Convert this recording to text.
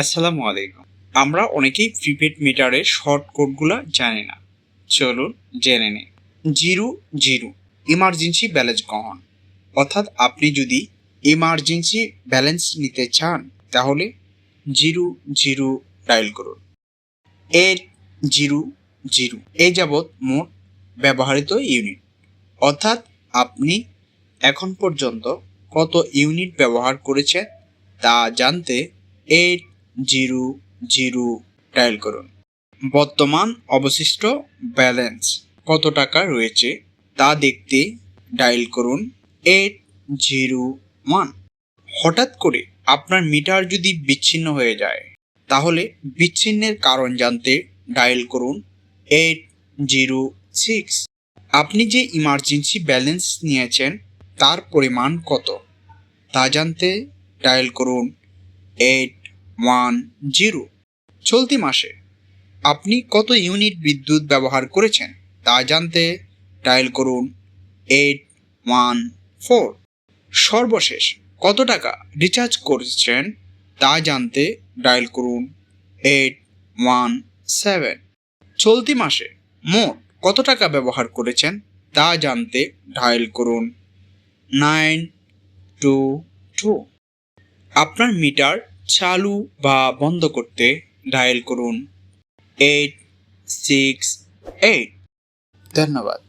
আসসালামু আলাইকুম। আমরা অনেকেই প্রিপেড মিটারের শর্ট কোডগুলো জানি না। চলুন জেনে নিই। জিরো জিরো ইমার্জেন্সি ব্যালেন্স গ্রহণ অর্থাৎ আপনি যদি ইমার্জেন্সি ব্যালেন্স নিতে চান, তাহলে জিরো জিরো ডায়াল করুন। এইট জিরো জিরো এই যাবৎ মোট ব্যবহৃত ইউনিট অর্থাৎ আপনি এখন পর্যন্ত কত ইউনিট ব্যবহার করেছেন, তা জানতে এইট জিরো জিরো, ডায়াল করুন। বর্তমান অবশিষ্ট ব্যালেন্স কত টাকা রয়েছে তা দেখতে ডায়াল করুন এইট, জিরো, ওয়ান। হঠাৎ করে আপনার মিটার যদি বিচ্ছিন্ন হয়ে যায়, তাহলে বিচ্ছিন্নের কারণ জানতে ডায়াল করুন এইট, জিরো, সিক্স। আপনি যে ইমার্জেন্সি ব্যালেন্স নিয়েছেন, তার পরিমাণ কত? তা জানতে ডায়াল করুন এইট ওয়ান জিরো। চলতি মাসে আপনি কত ইউনিট বিদ্যুৎ ব্যবহার করেছেন তা জানতে ডায়াল করুন এইট ওয়ান ফোর। সর্বশেষ কত টাকা রিচার্জ করেছেন তা জানতে ডায়াল করুন এইট ওয়ান সেভেন। চলতি মাসে মোট কত টাকা ব্যবহার করেছেন তা জানতে ডায়াল করুন নাইন টু টু। আপনার মিটার চালু বা বন্ধ করতে ডায়াল করুন এইট সিক্স এইট ধন্যবাদ।